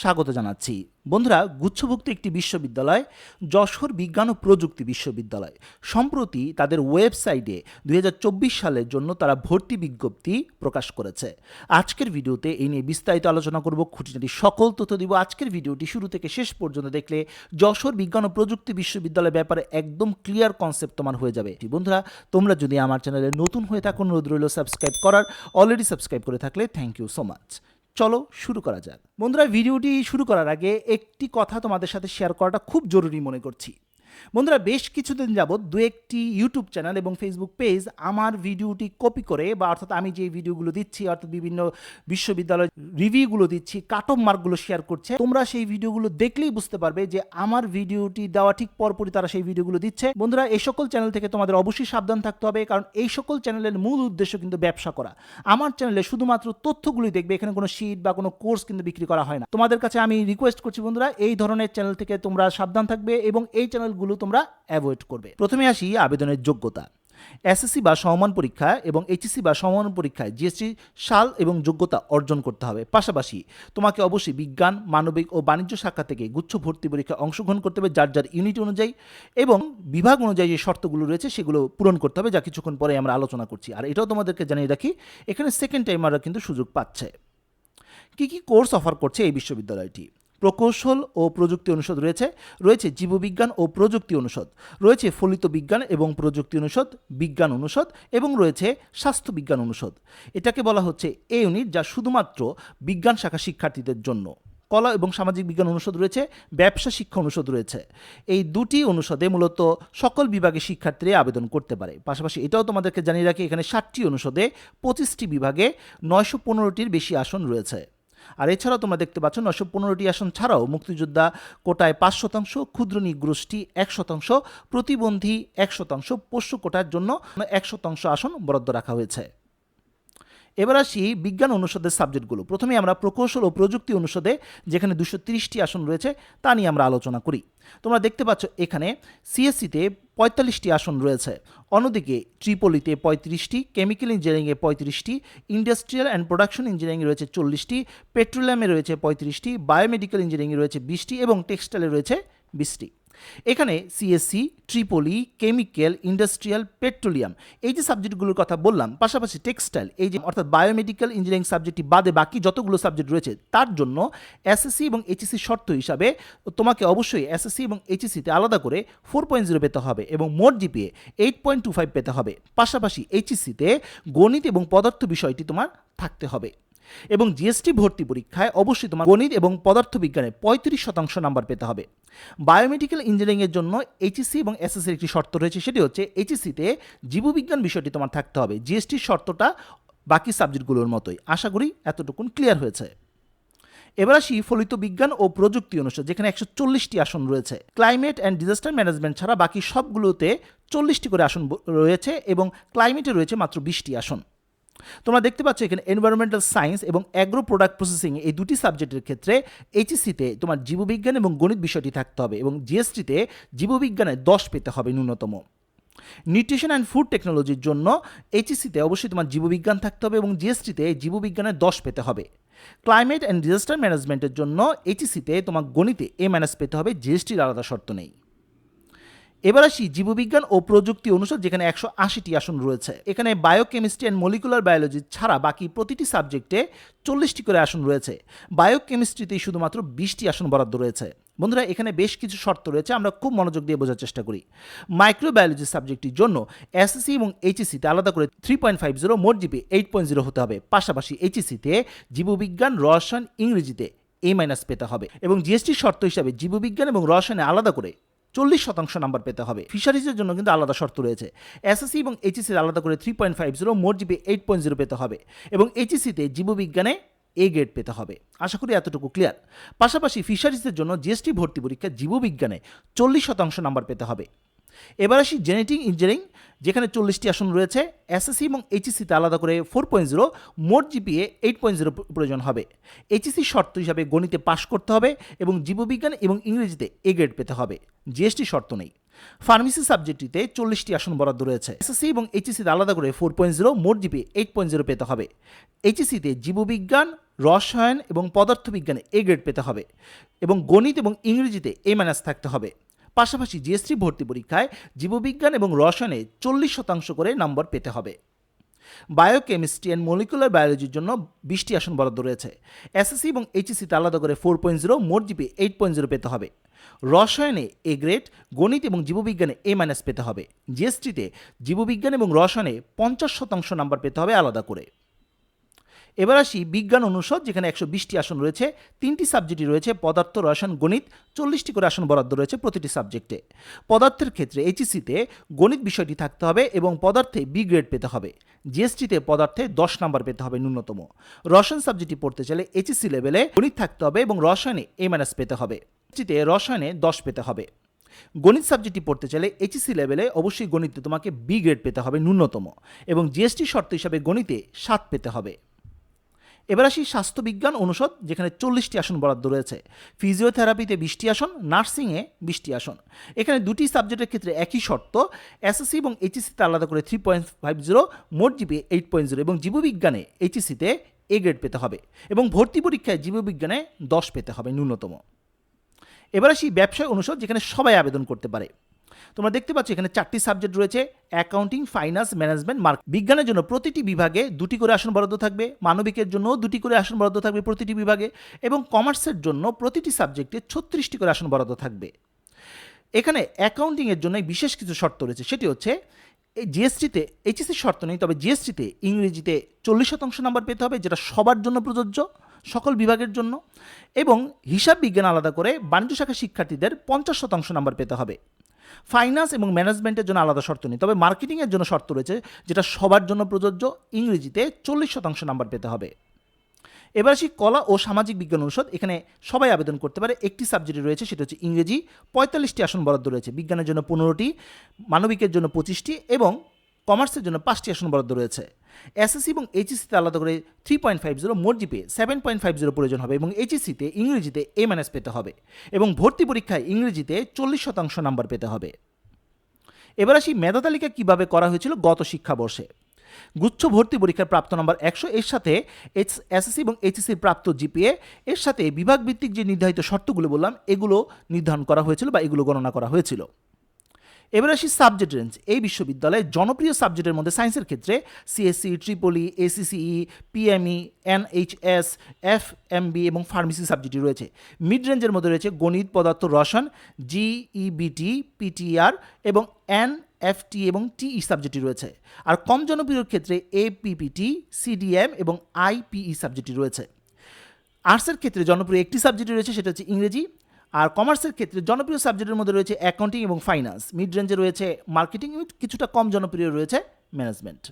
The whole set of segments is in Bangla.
স্বাগত জানাচ্ছি। বন্ধুরা, গুচ্ছভুক্ত একটি বিশ্ববিদ্যালয়, যশোর বিজ্ঞান ও প্রযুক্তি বিশ্ববিদ্যালয়। সম্প্রতি তাদের ওয়েবসাইটে দুই হাজার চব্বিশ সালের জন্য তারা ভর্তি বিজ্ঞপ্তি প্রকাশ করেছে। আজকের ভিডিওতে এই নিয়ে বিস্তারিত আলোচনা করব, খুঁটিনাটি সকল তথ্য দিব। আজকের ভিডিওটি শুরু থেকে শেষ পর্যন্ত দেখলে যশোর বিজ্ঞান ও প্রযুক্তি বিশ্ববিদ্যালয়ের ব্যাপারে একদম ক্লিয়ার কনসেপ্ট তোমার হয়ে যাবে। বন্ধুরা, তোমরা যদি আমার চ্যানেলে নতুন হয়ে থাকো, অনুরোধ রইল সাবস্ক্রাইব করার। অলরেডি সাবস্ক্রাইব করে থাকলে থ্যাংক ইউ সো মাচ চলো শুরু করা যাক। বন্ধুরা, ভিডিওটি শুরু করার আগে একটি কথা তোমাদের সাথে শেয়ার করাটা খুব জরুরি মনে করছি। বন্ধুরা, বেশ কিছুদিন যাবৎ দু একটি ইউটিউব চ্যানেল এবং ফেসবুক পেজ আমার ভিডিওটি কপি করে বা অর্থাৎ আমি যে ভিডিওগুলো দিচ্ছি, অর্থাৎ বিভিন্ন বিশ্ববিদ্যালয় রিভিউগুলো দিচ্ছি কাট অফ মার্কগুলো শেয়ার করছে, তোমরা সেই ভিডিওগুলো দেখলেই বুঝতে পারবে যে আমার ভিডিওটি দেওয়া ঠিক পরপরই তারা সেই ভিডিওগুলো দিচ্ছে। বন্ধুরা, এই সকল চ্যানেল থেকে তোমাদের অবশ্যই সাবধান থাকতে হবে, কারণ এই সকল চ্যানেলের মূল উদ্দেশ্য কিন্তু ব্যবসা করা। আমার চ্যানেলে শুধুমাত্র তথ্যগুলোই দেখবে, এখানে কোনো শিট বা কোনো কোর্স কিন্তু বিক্রি করা হয় না। তোমাদের কাছে আমি রিকোয়েস্ট করছি বন্ধুরা, এই ধরনের চ্যানেল থেকে তোমরা সাবধান থাকবে এবং এই চ্যানেলগুলো তোমরা অ্যাভয়েড করবে। প্রথমে আসি আবেদনের যোগ্যতা। এসএসসি বা সমমান পরীক্ষা এবং এইচএসসি বা সমমান পরীক্ষায় জিএসটি সাল এবং যোগ্যতা অর্জন করতে হবে। পাশাপাশি তোমাকে অবশ্যই বিজ্ঞান, মানবিক ও বাণিজ্য শাখা থেকে গুচ্ছ ভর্তি পরীক্ষায় অংশগ্রহণ করতে হবে যার যার ইউনিট অনুযায়ী এবং বিভাগ অনুযায়ী যে শর্তগুলো রয়েছে সেগুলো পূরণ করতে হবে যা কিছুক্ষণ পরে আমরা আলোচনা করছি। আর এটাও তোমাদেরকে জানিয়ে রাখি, এখানে সেকেন্ড টাইমাররা কিন্তু সুযোগ পাচ্ছে। কী কী কোর্স অফার করছে এই বিশ্ববিদ্যালয়টি? প্রকৌশল ও প্রযুক্তি অনুষদ রয়েছে রয়েছে জীববিজ্ঞান ও প্রযুক্তি অনুষদ, রয়েছে ফলিত বিজ্ঞান এবং প্রযুক্তি অনুষদ, বিজ্ঞান অনুষদ এবং রয়েছে স্বাস্থ্য বিজ্ঞান অনুষদ। এটাকে বলা হচ্ছে এ ইউনিট যা শুধুমাত্র বিজ্ঞান শাখা শিক্ষার্থীদের জন্য। কলা এবং সামাজিক বিজ্ঞান অনুষদ রয়েছে, ব্যবসা শিক্ষা অনুষদ রয়েছে। এই দুটি অনুষদে মূলত সকল বিভাগে শিক্ষার্থীরা আবেদন করতে পারে। পাশাপাশি এটাও তোমাদেরকে জানিয়ে রাখি, এখানে ষাটটি অনুষদে পঁচিশটি বিভাগে নয়শো পনেরোটির বেশি আসন রয়েছে। আর এছাড়াও তোমরা দেখতে পাচ্ছ নশো পনেরোটি আসন ছাড়াও মুক্তিযোদ্ধা কোটায় পাঁচ শতাংশ ক্ষুদ্র নিগোষ্ঠী এক শতাংশ, প্রতিবন্ধী এক শতাংশ, পোষ্য কোটার জন্য এক শতাংশ আসন বরাদ্দ রাখা হয়েছে। এবার আসি বিজ্ঞান অনুষদের সাবজেক্টগুলো। প্রথমে আমরা প্রকৌশল ও প্রযুক্তি অনুষদে যেখানে দুশো তিরিশটি আসন রয়েছে, তা নিয়ে আমরা আলোচনা করি। তোমরা দেখতে পাচ্ছ এখানে সিএসসিতে পঁয়তাল্লিশটি আসন রয়েছে। অন্যদিকে ট্রিপলিতে পঁয়ত্রিশটি, কেমিক্যাল ইঞ্জিনিয়ারিংয়ে পঁয়ত্রিশটি, ইন্ডাস্ট্রিয়াল অ্যান্ড প্রোডাকশন ইঞ্জিনিয়ারিংয়ে রয়েছে চল্লিশটি, পেট্রোলিয়ামে রয়েছে পঁয়ত্রিশটি, বায়োমেডিক্যাল ইঞ্জিনিয়ারিংয়ে রয়েছে বিশটি এবং টেক্সটাইলে রয়েছে বিশটি। এখানে CSC triple E chemical industrial petroleum এই যে সাবজেক্টগুলোর কথা বললাম, পাশাপাশি টেক্সটাইল এই যে অর্থাৎ বায়োমেডিক্যাল ইঞ্জিনিয়ারিং সাবজেক্টটি বাদে বাকি যতগুলো সাবজেক্ট রয়েছে, তার জন্য এসএসসি এবং এইচএসসি শর্ত হিসাবে তোমাকে অবশ্যই এসএসসি এবং এইচএসসিতে আলাদা করে ফোর পয়েন্ট জিরো পেতে হবে এবং মোট GPA eight point two five পেতে হবে। পাশাপাশি এইচএসসিতে গণিত এবং পদার্থ বিষয়টি তোমার থাকতে হবে। এবং জিএসটি ভর্তি পরীক্ষায় অবশ্যই তোমার গণিত এবং পদার্থবিজ্ঞানে পঁয়ত্রিশ শতাংশ নাম্বার পেতে হবে। বায়োমেডিক্যাল ইঞ্জিনিয়ারিংয়ের জন্য এইচএসসি এবং এসএসসির একটি শর্ত রয়েছে, সেটি হচ্ছে এইচএসসিতে জীববিজ্ঞান বিষয়টি তোমার থাকতে হবে। জিএসটির শর্তটা বাকি সাবজেক্টগুলোর মতোই। আশা করি এতটুকুন ক্লিয়ার হয়েছে। এবার আসি ফলিত বিজ্ঞান ও প্রযুক্তি অনুষদ, যেখানে একশো চল্লিশটি আসন রয়েছে। ক্লাইমেট অ্যান্ড ডিজাস্টার ম্যানেজমেন্ট ছাড়া বাকি সবগুলোতে চল্লিশটি করে আসন রয়েছে এবং ক্লাইমেটে রয়েছে মাত্র বিশটি আসন। তোমরা দেখতে পাচ্ছ এখানে এনভায়রনমেন্টাল সায়েন্স এবং অ্যাগ্রো প্রোডাক্ট প্রসেসিং এই দুটি সাবজেক্টের ক্ষেত্রে এইচএসসিতে তোমার জীববিজ্ঞান এবং গণিত বিষয়টি থাকতে হবে এবং জিএসটিতে জীববিজ্ঞানে দশ পেতে হবে ন্যূনতম। নিউট্রিশন অ্যান্ড ফুড টেকনোলজির জন্য এইচএসসিতে অবশ্যই তোমার জীববিজ্ঞান থাকতে হবে এবং জিএসটিতে জীববিজ্ঞানে দশ পেতে হবে। ক্লাইমেট অ্যান্ড ডিজাস্টার ম্যানেজমেন্টের জন্য এইচএসিতে তোমার গণিতে এ মাইনাস পেতে হবে জিএসটির আলাদা শর্ত নেই। এবার আসি জীববিজ্ঞান ও প্রযুক্তি অনুষদ, যেখানে একশো আশিটি আসন রয়েছে। এখানে বায়োকেমিস্ট্রি অ্যান্ড মলিকুলার বায়োলজি ছাড়া বাকি প্রতিটি সাবজেক্টে চল্লিশটি করে আসন রয়েছে। বায়োকেমিস্ট্রিতেই শুধুমাত্র বিশটি আসন বরাদ্দ রয়েছে। বন্ধুরা, এখানে বেশ কিছু শর্ত রয়েছে, আমরা খুব মনোযোগ দিয়ে বোঝার চেষ্টা করি। মাইক্রোবায়োলজি সাবজেক্টটির জন্য এসএসসি এবং এইচএসিতে আলাদা করে থ্রি পয়েন্ট ফাইভ জিরো মোট জিপি এইট পয়েন্ট জিরো হতে হবে। পাশাপাশি এইচএসিতে জীববিজ্ঞান, রসায়ন, ইংরেজিতে এ মাইনাস পেতে হবে। এবং জিএসটির শর্ত হিসাবে জীববিজ্ঞান এবং রসায়নে আলাদা করে চল্লিশ শতাংশ নাম্বার পেতে হবে। ফিশারিজের জন্য কিন্তু আলাদা শর্ত রয়েছে। এসএসসি এবং এইচএসির আলাদা করে থ্রি পয়েন্ট ফাইভ জিরো মোট জিবি এইট পয়েন্ট জিরো পেতে হবে এবং এইচএসিতে জীববিজ্ঞানে এ গ্রেড পেতে হবে। আশা করি এতটুকু ক্লিয়ার পাশাপাশি ফিশারিজের জন্য জিএসটি ভর্তি পরীক্ষা জীববিজ্ঞানে চল্লিশ শতাংশ নাম্বার পেতে হবে। এবার আসি জেনেটিক ইঞ্জিনিয়ারিং যেখানে চল্লিশটি আসন রয়েছে এসএসসি এবং এইচএসিতে আলাদা করে ফোর পয়েন্ট জিরো মোট জিপিএ এইট পয়েন্ট জিরো প্রয়োজন হবে। এইচএসি শর্ত হিসাবে গণিতে পাশ করতে হবে এবং জীববিজ্ঞান এবং ইংরেজিতে এ গ্রেড পেতে হবে। জিএসটি শর্ত নেই। ফার্মেসি সাবজেক্টটিতে চল্লিশটি আসন বরাদ্দ রয়েছে। এসএসসি এবং এইচএসিতে আলাদা করে ফোর পয়েন্ট জিরো মোট জিপি এইট পয়েন্ট জিরো পেতে হবে। এইচএসিতে জীববিজ্ঞান, রসায়ন এবং পদার্থবিজ্ঞানে এ গ্রেড পেতে হবে এবং গণিত এবং ইংরেজিতে এ মাইনাস থাকতে হবে। পাশাপাশি জিএসটি ভর্তি পরীক্ষায় জীববিজ্ঞান এবং রসায়নে চল্লিশ শতাংশ করে নম্বর পেতে হবে। বায়োকেমিস্ট্রি অ্যান্ড মলিকুলার বায়োলজির জন্য বিশটি আসন বরাদ্দ রয়েছে। এসএসসি এবং এইচএসিতে আলাদা করে ফোর পয়েন্ট জিরো মোট জিপি এইট পয়েন্ট জিরো পেতে হবে। রসায়নে এ গ্রেড গণিত এবং জীববিজ্ঞানে এ মাইনাস পেতে হবে। জিএসটিতে জীববিজ্ঞান এবং রসায়নে পঞ্চাশ শতাংশ নাম্বার পেতে হবে আলাদা করে। এবার আসি বিজ্ঞান অনুষদ, যেখানে একশো বিশটি আসন রয়েছে, তিনটি সাবজেক্টই রয়েছে, পদার্থ, রসায়ন, গণিত, চল্লিশটি করে আসন বরাদ্দ রয়েছে প্রতিটি সাবজেক্টে। পদার্থের ক্ষেত্রে এইচএসিতে গণিত বিষয়টি থাকতে হবে এবং পদার্থে বি গ্রেড পেতে হবে। জিএসটিতে পদার্থে দশ নাম্বার পেতে হবে ন্যূনতম। রসায়ন সাবজেক্টটি পড়তে চাইলে এইচএসি লেভেলে গণিত থাকতে হবে এবং রসায়নে এ মাইনাস পেতে হবে। জিএসটিতে রসায়নে দশ পেতে হবে। গণিত সাবজেক্টটি পড়তে চাইলে এইচএসি লেভেলে অবশ্যই গণিতে তোমাকে বি গ্রেড পেতে হবে ন্যূনতম এবং জিএসটি শর্ত হিসাবে গণিতে সাত পেতে হবে। এবার আসি স্বাস্থ্যবিজ্ঞান অনুষদ, যেখানে চল্লিশটি আসন বরাদ্দ রয়েছে। ফিজিওথেরাপিতে বিশটি আসন, নার্সিংয়ে বিশটি আসন। এখানে দুটি সাবজেক্টের ক্ষেত্রে একই শর্ত, এসএসসি এবং এইচএসসিতে আলাদা করে থ্রি পয়েন্ট ফাইভ জিরো, মোট জিপি এইট পয়েন্ট জিরো এবং জীববিজ্ঞানে এইচএসিতে এ গ্রেড পেতে হবে এবং ভর্তি পরীক্ষায় জীববিজ্ঞানে দশ পেতে হবে ন্যূনতম। এবার আসি ব্যবসায় অনুষদ, যেখানে সবাই আবেদন করতে পারে। তোমরা দেখতে পাচ্ছ এখানে চারটি সাবজেক্ট রয়েছে অ্যাকাউন্টিং ফাইন্যান্স ম্যানেজমেন্ট মার্ক বিজ্ঞানের জন্য প্রতিটি বিভাগে দুটি করে আসন বরাদ্দ থাকবে, মানবিকের জন্য দুটি করে আসন বরাদ্দ থাকবে প্রতিটি বিভাগে, এবং কমার্সের জন্য প্রতিটি সাবজেক্টে ছত্রিশটি করে আসন বরাদ্দ থাকবে। এখানে অ্যাকাউন্টিংয়ের জন্য বিশেষ কিছু শর্ত রয়েছে, সেটি হচ্ছে এই জিএসটিতে এইচএসির শর্ত নেই, তবে জিএসটিতে ইংরেজিতে চল্লিশ শতাংশ নাম্বার পেতে হবে, যেটা সবার জন্য প্রযোজ্য, সকল বিভাগের জন্য, এবং হিসাব বিজ্ঞান আলাদা করে বাণিজ্য শাখা শিক্ষার্থীদের পঞ্চাশ শতাংশ নাম্বার পেতে হবে। ফাইন্যান্স এবং ম্যানেজমেন্টের জন্য আলাদা শর্ত নেই। তবে মার্কেটিংয়ের জন্য শর্ত রয়েছে, যেটা সবার জন্য প্রযোজ্য, ইংরেজিতে চল্লিশ শতাংশ নাম্বার পেতে হবে। এবার আসি কলা ও সামাজিক বিজ্ঞান অনুষদ। এখানে সবাই আবেদন করতে পারে। একটি সাবজেক্টে রয়েছে, সেটা হচ্ছে ইংরেজি। পঁয়তাল্লিশটি আসন বরাদ্দ রয়েছে। বিজ্ঞানের জন্য পনেরোটি, মানবিকের জন্য পঁচিশটি এবং কমার্সের জন্য পাঁচটি আসন বরাদ্দ রয়েছে। এসএসসি এবং এইচএসিতে আলাদা করে থ্রি পয়েন্ট ফাইভ জিরো মোট GPA seven point five zero প্রয়োজন হবে এবং এইচএসিতে ইংরেজিতে এ মাইনাস পেতে হবে এবং ভর্তি পরীক্ষায় ইংরেজিতে চল্লিশ শতাংশ নাম্বার পেতে হবে। এবার আসি মেধা তালিকা কীভাবে করা হয়েছিল গত শিক্ষাবর্ষে। গুচ্ছ ভর্তি পরীক্ষার প্রাপ্ত নম্বর একশো, এর সাথে এইচ এসএসসি এবং এইচএসসির প্রাপ্ত জিপিএ, এর সাথে বিভাগভিত্তিক যে নির্ধারিত শর্তগুলো বললাম, এগুলো নির্ধারণ করা হয়েছিল বা এগুলো গণনা করা হয়েছিল। এবার আসি সাবজেক্ট রেঞ্জ এই বিশ্ববিদ্যালয়ে জনপ্রিয় সাবজেক্টের মধ্যে সায়েন্সের ক্ষেত্রে CSC triple E ACCE PME NHS F MB এবং ফার্মেসি সাবজেক্টই রয়েছে। মিড রেঞ্জের মধ্যে রয়েছে গণিত, পদার্থ, রসায়ন জিইবিটি পিটিআর এবং এন এফটি এবং টিই সাবজেক্টটি রয়েছে। আর কম জনপ্রিয় ক্ষেত্রে এপিপিটি সিডিএম এবং আইপিই সাবজেক্টটি রয়েছে। আর্টসের ক্ষেত্রে জনপ্রিয় একটি সাবজেক্ট রয়েছে, সেটা হচ্ছে ইংরেজি। আর কমার্সের ক্ষেত্রে জনপ্রিয় সাবজেক্টের মধ্যে রয়েছে অ্যাকাউন্টিং এবং ফাইন্যান্স মিড রেঞ্জে রয়েছে মার্কেটিং কিছুটা কম জনপ্রিয় রয়েছে ম্যানেজমেন্ট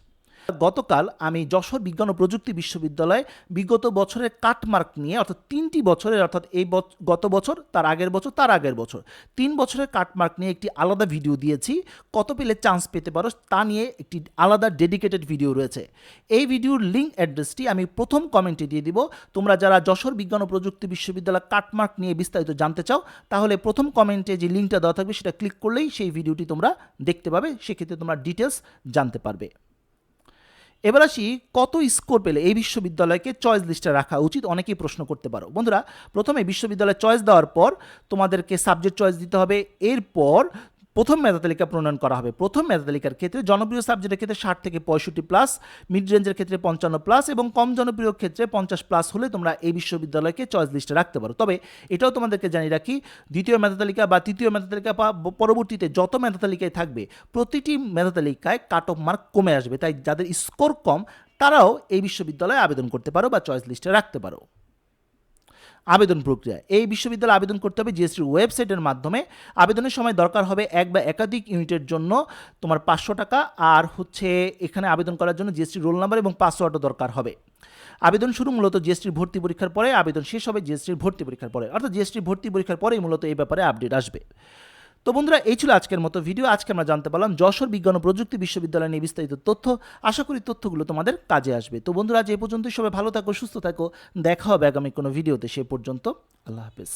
গতকাল আমি যশোর বিজ্ঞান ও প্রযুক্তি বিশ্ববিদ্যালয়ে বিগত বছরের কাটমার্ক নিয়ে, অর্থাৎ তিনটি বছরের, অর্থাৎ এই গত বছর, তার আগের বছর, তার আগের বছর, তিন বছরের কাটমার্ক নিয়ে একটি আলাদা ভিডিও দিয়েছি। কত পেলে চান্স পেতে পারো তা নিয়ে একটি আলাদা ডেডিকেটেড ভিডিও রয়েছে। এই ভিডিওর লিঙ্ক অ্যাড্রেসটি আমি প্রথম কমেন্টে দিয়ে দিব। তোমরা যারা যশোর বিজ্ঞান ও প্রযুক্তি বিশ্ববিদ্যালয় কাটমার্ক নিয়ে বিস্তারিত জানতে চাও, তাহলে প্রথম কমেন্টে যে লিঙ্কটা দেওয়া থাকবে, সেটা ক্লিক করলেই সেই ভিডিওটি তোমরা দেখতে পাবে। সেক্ষেত্রে তোমরা ডিটেলস জানতে পারবে। এবার আসি কত স্কোর পেলে এই বিশ্ববিদ্যালয়কে চয়েস লিস্টে রাখা উচিত? অনেকেই প্রশ্ন করতে পারো। বন্ধুরা, প্রথমে বিশ্ববিদ্যালয়ে চয়েস দেওয়ার পর তোমাদেরকে সাবজেক্ট চয়েস দিতে হবে। এরপর প্রথম মেধা তালিকা প্রণয়ন করা হবে। প্রথম মেধা তালিকার ক্ষেত্রে জনপ্রিয় সাবজেক্টের ক্ষেত্রে ষাট থেকে পঁয়ষট্টি প্লাস মিড রেঞ্জের ক্ষেত্রে পঞ্চান্ন প্লাস এবং কম জনপ্রিয় ক্ষেত্রে পঞ্চাশ প্লাস হলে তোমরা এই বিশ্ববিদ্যালয়কে চয়েস লিস্টে রাখতে পারো। তবে এটাও তোমাদেরকে জানিয়ে রাখি, দ্বিতীয় মেধা তালিকা বা তৃতীয় মেধা তালিকা বা পরবর্তীতে যত মেধা তালিকায় থাকবে, প্রতিটি মেধা তালিকায় কাট অফ মার্ক কমে আসবে। তাই যাদের স্কোর কম, তারাও এই বিশ্ববিদ্যালয়ে আবেদন করতে পারো বা চয়েস লিস্টে রাখতে পারো। আবেদন প্রক্রিয়া। এই বিশ্ববিদ্যালয়ে আবেদন করতে হবে জিএসটির ওয়েবসাইটের মাধ্যমে। আবেদনের সময় দরকার হবে এক বা একাধিক ইউনিটের জন্য তোমার পাঁচশো টাকা আর হচ্ছে এখানে আবেদন করার জন্য জিএসটির রোল নাম্বার এবং পাসওয়ার্ডও দরকার হবে। আবেদন শুরু মূলত জিএসটির ভর্তি পরীক্ষার পরে, আবেদন শেষ হবে জিএসটির ভর্তি পরীক্ষার পরে। অর্থাৎ জিএসটির ভর্তি পরীক্ষার পরেই মূলত এই ব্যাপারে আপডেট আসবে। তো বন্ধুরা, এই ছিল আজকের মতো ভিডিও। আজকে আমরা জানতে পারলাম যশোর বিজ্ঞান ও প্রযুক্তি বিশ্ববিদ্যালয় নিয়ে বিস্তারিত তথ্য। আশা করি তথ্যগুলো তোমাদের কাজে আসবে। তো বন্ধুরা, আজ এ পর্যন্তই। সবাই ভালো থাকো, সুস্থ থাকো। দেখা হবে আগামী কোনো ভিডিওতে। সে পর্যন্ত আল্লাহ হাফেজ।